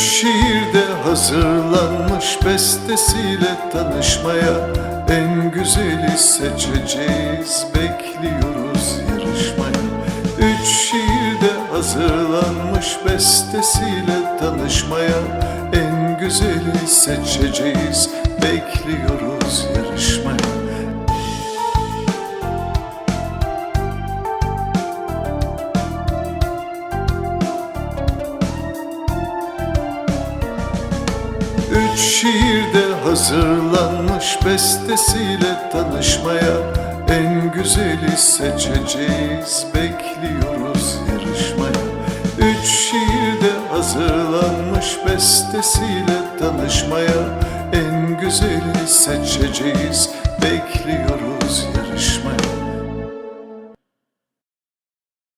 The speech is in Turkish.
şiirde hazırlanmış bestesiyle tanışmaya En güzeli seçeceğiz bekliyoruz yarışmaya Üç şiirde hazırlanmış bestesiyle tanışmaya En güzeli seçeceğiz bekliyoruz yarışmaya şiirde hazırlanmış bestesiyle tanışmaya En güzeli seçeceğiz bekliyoruz yarışmaya. Üç şiirde hazırlanmış bestesiyle tanışmaya En güzeli seçeceğiz bekliyoruz